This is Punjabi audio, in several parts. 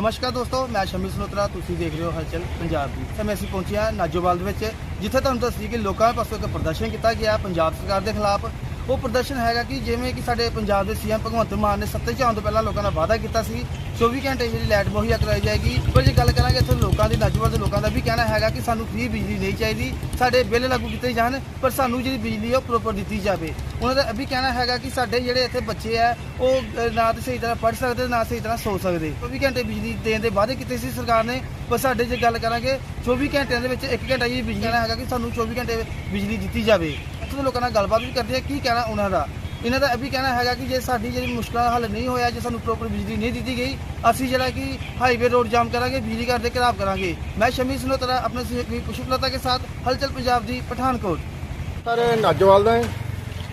ਨਮਸਕਾਰ ਦੋਸਤੋ, ਮੈਂ ਸ਼ਮੀ ਸਨੋਤਰਾ ਤੁਸੀਂ ਦੇਖ ਰਹੇ ਹੋ ਹਲਚਲ ਪੰਜਾਬ ਦੀ। ਸਮੇਂ ਅਸੀਂ ਪਹੁੰਚੇ ਹਾਂ ਨਾਜੋਵਾਲ ਦੇ ਵਿੱਚ, ਜਿੱਥੇ ਤੁਹਾਨੂੰ ਦੱਸੀ ਕਿ ਲੋਕਾਂ ਪਾਸੋਂ ਇੱਕ ਪ੍ਰਦਰਸ਼ਨ ਕੀਤਾ ਗਿਆ, ਪੰਜਾਬ ਸਰਕਾਰ ਦੇ ਖਿਲਾਫ। ਉਹ ਪ੍ਰਦਰਸ਼ਨ ਹੈਗਾ ਕਿ ਜਿਵੇਂ ਕਿ ਸਾਡੇ ਪੰਜਾਬ ਦੇ ਸੀਐਮ ਭਗਵੰਤ ਮਾਨ ਨੇ ਸੱਤੇ 'ਚ ਆਉਣ ਤੋਂ ਪਹਿਲਾਂ ਲੋਕਾਂ ਨਾਲ ਵਾਅਦਾ ਕੀਤਾ ਸੀ 24 ਘੰਟੇ ਜਿਹੜੀ ਲਾਈਟ ਮੁਹੱਈਆ ਕਰਾਈ ਜਾਏਗੀ। ਪਰ ਜੇ ਗੱਲ ਕਰਾਂਗੇ ਇੱਥੇ ਲੋਕਾਂ ਦੀ ਨਾਜੋਵਾਲ ਦੇ ਲੋਕਾਂ ਦਾ ਵੀ ਕਹਿਣਾ ਹੈਗਾ ਕਿ ਸਾਨੂੰ ਫ੍ਰੀ ਬਿਜਲੀ ਨਹੀਂ ਚਾਹੀਦੀ, ਸਾਡੇ ਬਿੱਲ ਲਾਗੂ ਕੀਤੇ ਜਾਣ, ਪਰ ਸਾਨੂੰ ਜਿਹੜੀ ਬਿਜਲੀ ਹੈ ਉਹ ਪ੍ਰੋਪਰ ਦਿੱਤੀ ਜਾਵੇ। ਉਹਨਾਂ ਦਾ ਇਹ ਵੀ ਕਹਿਣਾ ਹੈਗਾ ਕਿ ਸਾਡੇ ਜਿਹੜੇ ਇੱਥੇ ਬੱਚੇ ਆ, ਉਹ ਨਾ ਤਾਂ ਸਹੀ ਤਰ੍ਹਾਂ ਪੜ੍ਹ ਸਕਦੇ, ਨਾ ਸਹੀ ਤਰ੍ਹਾਂ ਸੋ ਸਕਦੇ। 24 ਘੰਟੇ ਬਿਜਲੀ ਦੇਣ ਦੇ ਵਾਅਦੇ ਕੀਤੇ ਸੀ ਸਰਕਾਰ ਨੇ, ਪਰ ਸਾਡੇ ਜੇ ਗੱਲ ਕਰਾਂਗੇ 24 ਘੰਟਿਆਂ ਦੇ ਵਿੱਚ 1 ਘੰਟਾ ਹੀ ਬਿਜਲੀ ਦਾ ਹੈਗਾ ਕਿ ਸਾਨੂੰ 24 ਘੰਟੇ ਬਿਜਲੀ ਦਿੱਤੀ ਜਾਵੇ। ਇੱਥੋਂ ਦੇ ਲੋਕਾਂ ਨਾਲ ਗੱਲਬਾਤ ਵੀ ਕਰਦੇ ਆ, ਕੀ ਕਹਿਣਾ ਉਹਨਾਂ ਦਾ? ਇਹਨਾਂ ਦਾ ਇਹ ਵੀ ਕਹਿਣਾ ਹੈਗਾ ਕਿ ਜੇ ਸਾਡੀ ਜਿਹੜੀ ਮੁਸ਼ਕਲਾਂ ਦਾ ਹੱਲ ਨਹੀਂ ਹੋਇਆ, ਜੇ ਸਾਨੂੰ ਪ੍ਰੋਪਰ ਬਿਜਲੀ ਨਹੀਂ ਦਿੱਤੀ ਗਈ, ਅਸੀਂ ਜਿਹੜਾ ਕਿ ਹਾਈਵੇ ਰੋਡ ਜਾਮ ਕਰਾਂਗੇ, ਬਿਜਲੀ ਘਰ ਦੇ ਘਰਾਬ ਕਰਾਂਗੇ। ਮੈਂ ਸ਼ਮੀ ਸਨੋਤਰਾ, ਆਪਣੇ ਸਹਿਯੋਗੀ ਪੁਸ਼ਪਲਤਾ ਕੇ ਸਾਥ, ਹਲਚਲ ਪੰਜਾਬ ਦੀ, ਪਠਾਨਕੋਟ। ਸਰ, ਨਾਜੋਵਾਲ ਦਾ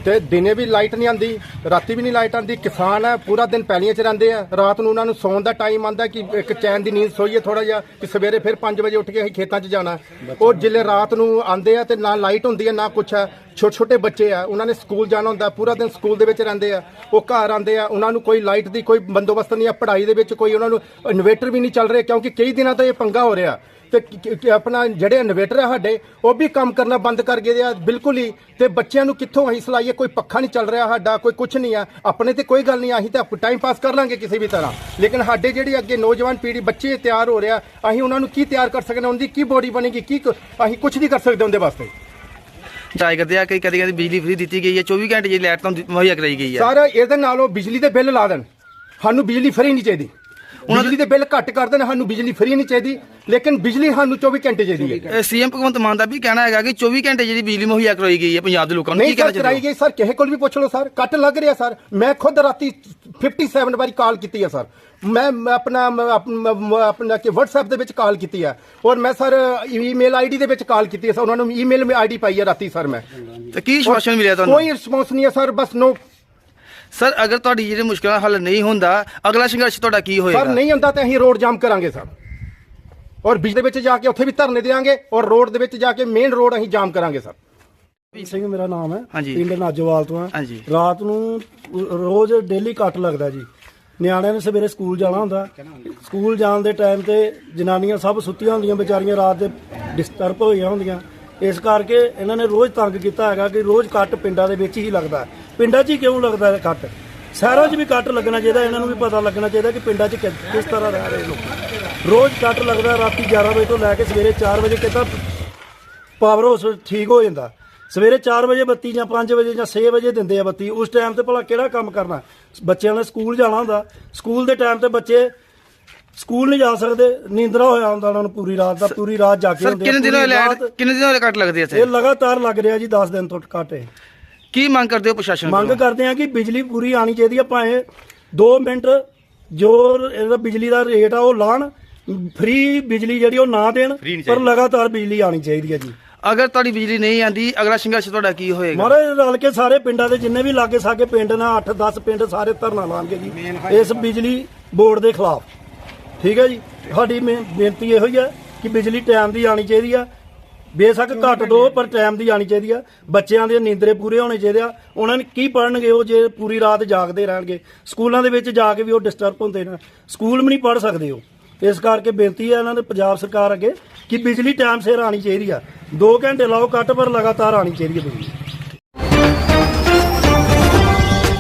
ਤੇ ਦਿਨੇ ਵੀ ਲਾਈਟ ਨਹੀਂ ਆਂਦੀ, ਰਾਤੀ ਵੀ ਨਹੀਂ ਲਾਈਟ ਆਂਦੀ, ਕਿਸਾਨ ਹੈ, ਪੂਰਾ ਦਿਨ ਪੈਲੀਆਂ 'ਚ ਰਹਿੰਦੇ ਆ। ਰਾਤ ਨੂੰ ਉਹਨਾਂ ਨੂੰ ਸੌਣ ਦਾ ਟਾਈਮ ਆਂਦਾ ਕਿ ਇੱਕ ਚੈਨ ਦੀ ਨੀਂਦ ਸੋਈਏ ਥੋੜਾ ਜਿਹਾ, ਕਿ ਸਵੇਰੇ ਫਿਰ 5 ਵਜੇ ਉੱਠ ਕੇ ਅਸੀਂ ਖੇਤਾਂ 'ਚ ਜਾਣਾ। ਉਹ ਜਿੱਲੇ ਰਾਤ ਨੂੰ ਆਂਦੇ ਆ ਤੇ ਨਾ ਲਾਈਟ ਹੁੰਦੀ ਹੈ, ਨਾ ਕੁਛ ਹੈ। ਛੋਟੇ ਛੋਟੇ ਬੱਚੇ ਆ, ਉਹਨਾਂ ਨੇ ਸਕੂਲ ਜਾਣਾ ਹੁੰਦਾ, ਪੂਰਾ ਦਿਨ ਸਕੂਲ ਦੇ ਵਿੱਚ ਰਹਿੰਦੇ ਆ, ਉਹ ਘਰ ਆਉਂਦੇ ਆ, ਉਹਨਾਂ ਨੂੰ ਕੋਈ ਲਾਈਟ ਦੀ ਕੋਈ ਬੰਦੋਬਸਤ ਨਹੀਂ ਆ, ਪੜ੍ਹਾਈ ਦੇ ਵਿੱਚ ਕੋਈ ਉਹਨਾਂ ਨੂੰ ਇਨਵੇਟਰ ਵੀ ਨਹੀਂ ਚੱਲ ਰਿਹਾ, ਕਿਉਂਕਿ ਕਈ ਦਿਨਾਂ ਤੋਂ ਇਹ ਪੰਗਾ ਹੋ ਰਿਹਾ। ਤੇ ਆਪਣਾ ਜਿਹੜੇ ਇਨਵੇਟਰ ਆ ਸਾਡੇ, ਉਹ ਵੀ ਕੰਮ ਕਰਨਾ ਬੰਦ ਕਰ ਗਏ ਆ, ਬਿਲਕੁਲ ਹੀ। ਤੇ ਬੱਚਿਆਂ ਨੂੰ ਕਿੱਥੋਂ ਅਸੀਂ ਸਲਾਈਏ, ਕੋਈ ਪੱਖਾ ਨਹੀਂ ਚੱਲ ਰਿਹਾ ਸਾਡਾ, ਕੋਈ ਕੁਝ ਨਹੀਂ ਆ। ਆਪਣੇ ਤੇ ਕੋਈ ਗੱਲ ਨਹੀਂ, ਅਸੀਂ ਤਾਂ ਟਾਈਮ ਪਾਸ ਕਰ ਲਾਂਗੇ ਕਿਸੇ ਵੀ ਤਰ੍ਹਾਂ। ਲੇਕਿਨ ਸਾਡੇ ਜਿਹੜੀ ਅੱਗੇ ਨੌਜਵਾਨ ਪੀੜ੍ਹੀ, ਬੱਚੇ ਤਿਆਰ ਹੋ ਰਿਹਾ ਅਸੀਂ ਉਹਨਾਂ ਨੂੰ ਕੀ ਤਿਆਰ ਕਰ ਸਕਦੇ ਹਾਂ, ਉਹਨਾਂ ਦੀ ਕੀ ਬੋਡੀ ਬਣੇਗੀ, ਕੀ ਕੁ- ਅਸੀਂ ਕੁਝ ਨਹੀਂ ਕਰ ਸਕਦੇ ਉਹਦੇ ਵਾਸਤੇ। ਟਰਾਈ ਕਰਦੇ ਆ ਕਈ ਕਦੀ ਕਦੀ ਬਿਜਲੀ ਫ੍ਰੀ ਦਿੱਤੀ ਗਈ ਹੈ 24 ਘੰਟੇ ਜਿਹੜੀ ਲਾਈਟ ਤੁਹਾਨੂੰ ਮੁਹੱਈਆ ਕਰਾਈ ਗਈ ਹੈ। ਸਰ ਇਹਦੇ ਨਾਲੋਂ ਬਿਜਲੀ ਦੇ ਬਿੱਲ ਲਾ ਦੇਣ। ਸਾਨੂੰ ਬਿਜਲੀ ਫਰੀ ਨਹੀਂ ਚਾਹੀਦੀ। ਬਿਜਲੀ ਦੇ ਬਿੱਲ ਘੱਟ ਕਰ ਦੇਣ ਸਾਨੂੰ ਬਿਜਲੀ ਫਰੀ ਨਹੀਂ ਚਾਹੀਦੀ। ਲੇਕਿਨ ਬਿਜਲੀ ਸਾਨੂੰ 24 ਘੰਟੇ ਚਾਹੀਦੀ ਹੈ। ਸੀਐਮ ਭਗਵੰਤ ਮਾਨ ਦਾ ਵੀ ਕਹਿਣਾ ਹੈਗਾ ਕਿ 24 ਘੰਟੇ ਜਿਹੜੀ ਬਿਜਲੀ ਮੁਹੱਈਆ ਕਰਾਈ ਗਈ ਹੈ ਪੰਜਾਬ ਦੇ ਲੋਕਾਂ ਨੂੰ ਕੀ ਕਹਿਣਾ ਕਰਾਈ ਚਾਹੀਦਾ ਗਈ ਸਰ ਕਿਸੇ ਕੋਲ ਵੀ ਪੁੱਛ ਲਓ ਸਰ। ਕੱਟ ਲੱਗ ਰਿਹਾ ਸਰ। ਮੈਂ ਖੁਦ ਰਾਤੀ 57 ਵਾਰੀ ਕਾਲ ਕੀਤੀ ਹੈ ਸਰ। ਮੈਂ ਮੈਂ ਆਪਣਾ ਮੈਂ ਆਪਣਾ ਮੈਂ ਆਪਣਾ ਕਿ WhatsApp ਦੇ ਵਿੱਚ ਕਾਲ ਕੀਤੀ ਹੈ ਔਰ ਮੈਂ ਸਰ ਈਮੇਲ ਆਈਡੀ ਦੇ ਵਿੱਚ ਕਾਲ ਕੀਤੀ ਹੈ ਸਰ। ਉਹਨਾਂ ਨੂੰ ਈਮੇਲ ਆਈਡੀ ਪਾਈ ਹੈ ਰਾਤੀ ਸਰ ਮੈਂ। ਤੇ ਕੀ ਸ਼ਵਾਸ਼ਨ ਮਿਲਿਆ ਤੁਹਾਨੂੰ? ਕੋਈ ਰਿਸਪੌਂਸ ਨਹੀਂ ਹੈ ਸਰ ਬਸ ਨੋ ਸਰ ਅਗਰ ਤੁਹਾਡੀ ਜਿਹੜੀ ਮੁਸ਼ਕਲਾਂ ਦਾ ਹੱਲ ਨਹੀਂ ਹੁੰਦਾ ਅਗਲਾ ਸੰਘਰਸ਼ ਤੁਹਾਡਾ ਕੀ ਹੋਏਗਾ? ਸਰ ਨਹੀਂ ਹੁੰਦਾ ਤਾਂ ਅਸੀਂ ਰੋਡ ਜਾਮ ਕਰਾਂਗੇ ਸਰ। ਔਰ ਬਿਜਲੀ ਦੇ ਵਿੱਚ ਜਾ ਕੇ ਉੱਥੇ ਵੀ ਧਰਨੇ ਦੇਵਾਂਗੇ ਔਰ ਰੋਡ ਦੇ ਵਿੱਚ ਜਾ ਕੇ ਮੇਨ ਰੋਡ ਅਸੀਂ ਜਾਮ ਕਰਾਂਗੇ ਸਰ। ਸਿੰਘ ਮੇਰਾ ਨਾਮ ਹੈ। ਹਾਂਜੀ। ਪਿੰਡ ਨਾਜੋਵਾਲ ਤੋਂ ਹੈ। ਹਾਂਜੀ। ਰਾਤ ਨੂੰ ਰੋਜ਼ ਡੇਲੀ ਕੱਟ ਲੱਗਦਾ ਜੀ। ਨਿਆਣਿਆਂ ਨੇ ਸਵੇਰੇ ਸਕੂਲ ਜਾਣਾ ਹੁੰਦਾ। ਸਕੂਲ ਜਾਣ ਦੇ ਟਾਈਮ ਤੇ ਜਨਾਨੀਆਂ ਸਭ ਸੁੱਤੀਆਂ ਹੁੰਦੀਆਂ ਵਿਚਾਰੀਆਂ ਰਾਤ ਦੇ ਡਿਸਟਰਬ ਹੋਈਆਂ ਹੁੰਦੀਆਂ। ਇਸ ਕਰਕੇ ਇਹਨਾਂ ਨੇ ਰੋਜ਼ ਤੰਗ ਕੀਤਾ ਹੈਗਾ ਕਿ ਰੋਜ਼ ਕੱਟ ਪਿੰਡਾਂ ਦੇ ਵਿੱਚ ਹੀ ਲੱਗਦਾ ਹੈ। ਪਿੰਡਾਂ 'ਚ ਹੀ ਕਿਉਂ ਲੱਗਦਾ ਹੈ ਕੱਟ? ਸ਼ਹਿਰਾਂ 'ਚ ਵੀ ਕੱਟ ਲੱਗਣਾ ਚਾਹੀਦਾ ਇਹਨਾਂ ਨੂੰ ਵੀ ਪਤਾ ਲੱਗਣਾ ਚਾਹੀਦਾ ਕਿ ਪਿੰਡਾਂ 'ਚ ਕਿ- ਕਿਸ ਤਰ੍ਹਾਂ ਰਹਿ ਰਹੇ ਲੋਕ। ਰੋਜ਼ ਕੱਟ ਲੱਗਦਾ ਰਾਤੀ 11 ਵਜੇ ਤੋਂ ਲੈ ਕੇ ਸਵੇਰੇ 4 ਵਜੇ ਕਿਤਾ ਪਾਵਰ ਹਾਊਸ ਠੀਕ ਹੋ ਜਾਂਦਾ। ਸਵੇਰੇ 4 ਵਜੇ ਬੱਤੀ ਜਾਂ 5 ਵਜੇ ਜਾਂ 6 ਵਜੇ ਦਿੰਦੇ ਆ ਬੱਤੀ। ਉਸ ਟਾਈਮ ਤੇ ਭਲਾ ਕਿਹੜਾ ਕੰਮ ਕਰਨਾ? ਬੱਚਿਆਂ ਨੇ ਸਕੂਲ ਜਾਣਾ ਹੁੰਦਾ। ਸਕੂਲ ਦੇ ਟਾਈਮ ਤੇ ਬੱਚੇ ਸਕੂਲ ਨਹੀਂ ਜਾ ਸਕਦੇ। ਨੀਂਦਰਾ ਹੋਇਆ ਹੁੰਦਾ ਉਹਨਾਂ ਨੂੰ ਪੂਰੀ ਰਾਤ ਦਾ ਪੂਰੀ ਰਾਤ ਜਾ ਕੇ ਸਰ ਹੁੰਦੇ ਆ, ਕਿੰਨੇ ਦਿਨੋਂ ਲਾਈਟ ਕਿੰਨੇ ਦਿਨੋਂ ਕੱਟ ਲੱਗਦੇ ਇੱਥੇ? ਇਹ ਲਗਾਤਾਰ ਲੱਗ ਰਿਹਾ ਜੀ 10 ਦਿਨ ਤੋਂ ਹੈ ਕੀ ਮੰਗ ਕਰਦੇ ਹੋ ਪ੍ਰਸ਼ਾਸਨ ਮੰਗ? ਕਰਦੇ ਆ ਕਿ ਬਿਜਲੀ ਪੂਰੀ ਆਣੀ ਚਾਹੀਦੀ ਆ ਭਾਵੇਂ 2 ਮਿੰਟ ਜੋ ਇਹਦਾ ਬਿਜਲੀ ਦਾ ਰੇਟ ਆ ਉਹ ਲਾਣ। ਫ੍ਰੀ ਬਿਜਲੀ ਜਿਹੜੀ ਉਹ ਨਾ ਦੇਣ ਪਰ ਲਗਾਤਾਰ ਬਿਜਲੀ ਆਣੀ ਚਾਹੀਦੀ ਹੈ ਜੀ। ਅਗਰ ਤੁਹਾਡੀ ਬਿਜਲੀ ਨਹੀਂ ਆਂਦੀ ਅਗਲਾ ਸੰਘਰਸ਼ ਤੁਹਾਡਾ ਕੀ ਹੋਏਗਾ? ਮਹਾਰਾਜ ਰਲ ਕੇ ਸਾਰੇ ਪਿੰਡਾਂ ਦੇ ਜਿੰਨੇ ਵੀ ਲਾਗੇ ਸਾਗੇ ਪਿੰਡ ਨੇ 8-10 ਪਿੰਡ ਸਾਰੇ ਧਰਨਾ ਲਾਣਗੇ ਜੀ। ਇਸ ਬਿਜਲੀ ਬੋਰਡ ਦੇ ਖਿਲਾਫ। ਠੀਕ ਹੈ ਜੀ? ਸਾਡੀ ਬੇ- ਬੇਨਤੀ ਇਹੋ ਹੀ ਹੈ ਕਿ ਬਿਜਲੀ ਟਾਈਮ ਦੀ ਆਣੀ ਚਾਹੀਦੀ ਆ। ਬੇਸ਼ੱਕ ਘੱਟ ਦੋ ਪਰ ਟਾਈਮ ਦੀ ਆਣੀ ਚਾਹੀਦੀ ਆ। ਬੱਚਿਆਂ ਦੇ ਨੀਂਦਰੇ ਪੂਰੇ ਹੋਣੇ ਚਾਹੀਦੇ ਆ। ਉਹਨਾਂ ਨੇ ਕੀ ਪੜਨਗੇ ਉਹ ਜੇ ਪੂਰੀ ਰਾਤ ਜਾਗਦੇ ਰਹਿਣਗੇ। ਸਕੂਲਾਂ ਦੇ ਵਿੱਚ ਜਾ ਕੇ ਵੀ ਉਹ ਡਿਸਟਰਬ ਹੁੰਦੇ ਨੇ। ਸਕੂਲ ਵੀ ਨਹੀਂ ਪੜ ਸਕਦੇ ਉਹ। ਇਸ ਕਰਕੇ ਬੇਨਤੀ ਹੈ ਇਹਨਾਂ ਦੇ ਪੰਜਾਬ ਸਰਕਾਰ ਅੱਗੇ ਕਿ ਬਿਜਲੀ ਟਾਈਮ ਸਿਰ ਆਣੀ ਚਾਹੀਦੀ ਆ। 2 ਘੰਟੇ ਲਾਓ ਕੱਟ ਪਰ ਲਗਾਤਾਰ ਆਣੀ ਚਾਹੀਦੀ ਹੈ ਬਿਜਲੀ